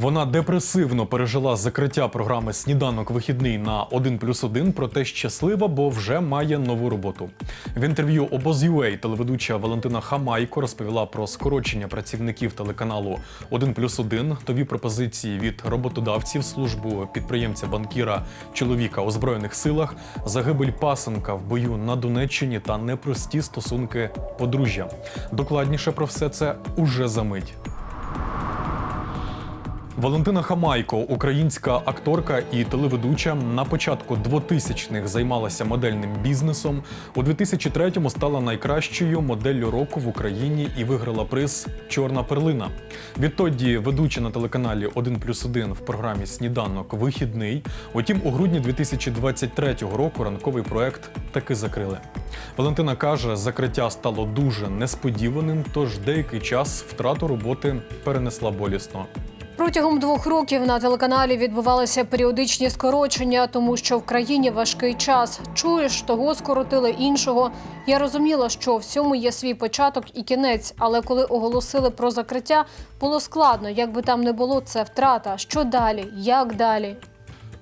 Вона депресивно пережила закриття програми Сніданок вихідний на 1 плюс 1, проте щаслива, бо вже має нову роботу. В інтерв'ю Обоз.UA телеведуча Валентина Хамайко розповіла про скорочення працівників телеканалу 1 плюс 1, нові пропозиції від роботодавців, службу підприємця банкіра чоловіка у збройних силах, загибель пасенка в бою на Донеччині та непрості стосунки подружжя. Докладніше про все це уже за мить. Валентина Хамайко, українська акторка і телеведуча, на початку 2000-х займалася модельним бізнесом. У 2003-му стала найкращою моделлю року в Україні і виграла приз Чорна перлина. Відтоді ведуча на телеканалі 1 плюс 1 в програмі Сніданок вихідний. Утім, у грудні 2023 року ранковий проект таки закрили. Валентина каже, закриття стало дуже несподіваним, тож деякий час втрату роботи перенесла болісно. Протягом двох років на телеканалі відбувалися періодичні скорочення, тому що в країні важкий час. Чуєш, того скоротили іншого. Я розуміла, що всьому є свій початок і кінець. Але коли оголосили про закриття, було складно. Як би там не було, це втрата. Що далі? Як далі?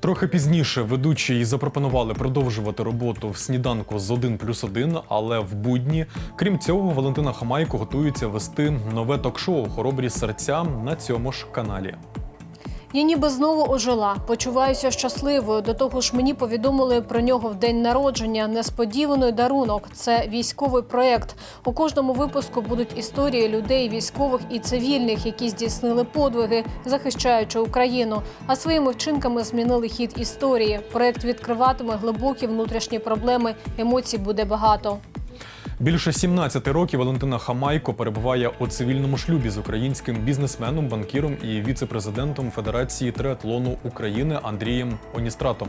Трохи пізніше ведучі запропонували продовжувати роботу в сніданку з 1 плюс 1, але в будні. Крім цього, Валентина Хамайко готується вести нове ток-шоу Хоробрі серця на цьому ж каналі. Я ніби знову ожила, почуваюся щасливою. До того ж, мені повідомили про нього в день народження. Несподіваний дарунок. Це військовий проєкт. У кожному випуску будуть історії людей, військових і цивільних, які здійснили подвиги, захищаючи Україну. А своїми вчинками змінили хід історії. Проєкт відкриватиме глибокі внутрішні проблеми. Емоцій буде багато. Більше 17 років Валентина Хамайко перебуває у цивільному шлюбі з українським бізнесменом, банкіром і віце-президентом Федерації триатлону України Андрієм Оністратом.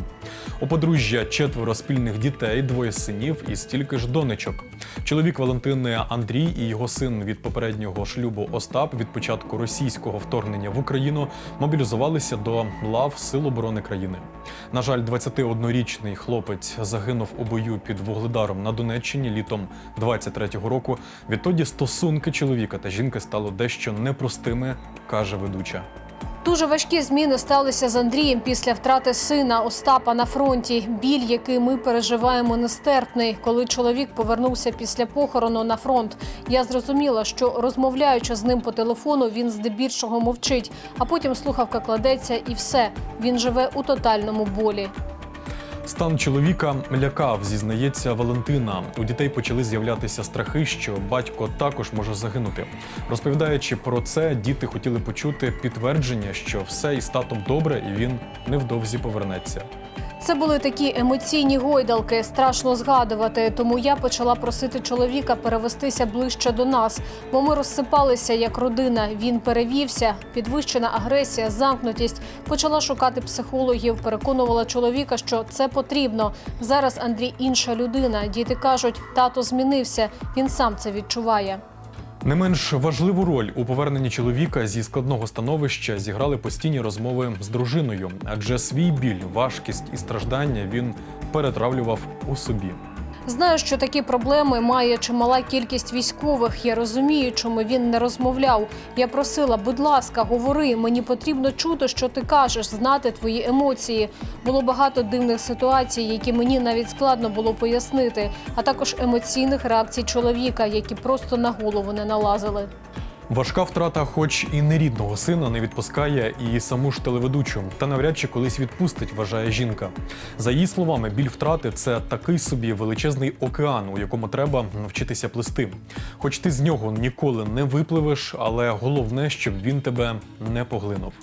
У подружжя четверо спільних дітей, двоє синів і стільки ж донечок. Чоловік Валентини Андрій і його син від попереднього шлюбу Остап від початку російського вторгнення в Україну мобілізувалися до лав Сил оборони країни. На жаль, 21-річний хлопець загинув у бою під Вугледаром на Донеччині літом 23-го року. Відтоді стосунки чоловіка та жінки стали дещо непростими, каже ведуча. Дуже важкі зміни сталися з Андрієм після втрати сина Остапа на фронті. Біль, який ми переживаємо, нестерпний. Коли чоловік повернувся після похорону на фронт, я зрозуміла, що розмовляючи з ним по телефону, він здебільшого мовчить, а потім слухавка кладеться, і все. Він живе у тотальному болі. Стан чоловіка лякав, зізнається Валентина. У дітей почали з'являтися страхи, що батько також може загинути. Розповідаючи про це, діти хотіли почути підтвердження, що все із татом добре, і він невдовзі повернеться. Це були такі емоційні гойдалки, страшно згадувати. Тому я почала просити чоловіка перевестися ближче до нас, бо ми розсипалися як родина. Він перевівся, підвищена агресія, замкнутість. Почала шукати психологів, переконувала чоловіка, що це потрібно. Зараз Андрій інша людина. Діти кажуть, тато змінився. Він сам це відчуває. Не менш важливу роль у поверненні чоловіка зі складного становища зіграли постійні розмови з дружиною, адже свій біль, важкість і страждання він перетравлював у собі. Знаю, що такі проблеми має чимала кількість військових. Я розумію, чому він не розмовляв. Я просила, будь ласка, говори. Мені потрібно чути, що ти кажеш, знати твої емоції. Було багато дивних ситуацій, які мені навіть складно було пояснити, а також емоційних реакцій чоловіка, які просто на голову не налазили. Важка втрата, хоч і не рідного сина, не відпускає і саму ж телеведучу, та навряд чи колись відпустить, вважає жінка. За її словами, біль втрати це такий собі величезний океан, у якому треба навчитися плисти. Хоч ти з нього ніколи не випливеш, але головне, щоб він тебе не поглинув.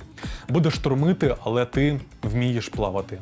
Буде штормити, але ти вмієш плавати.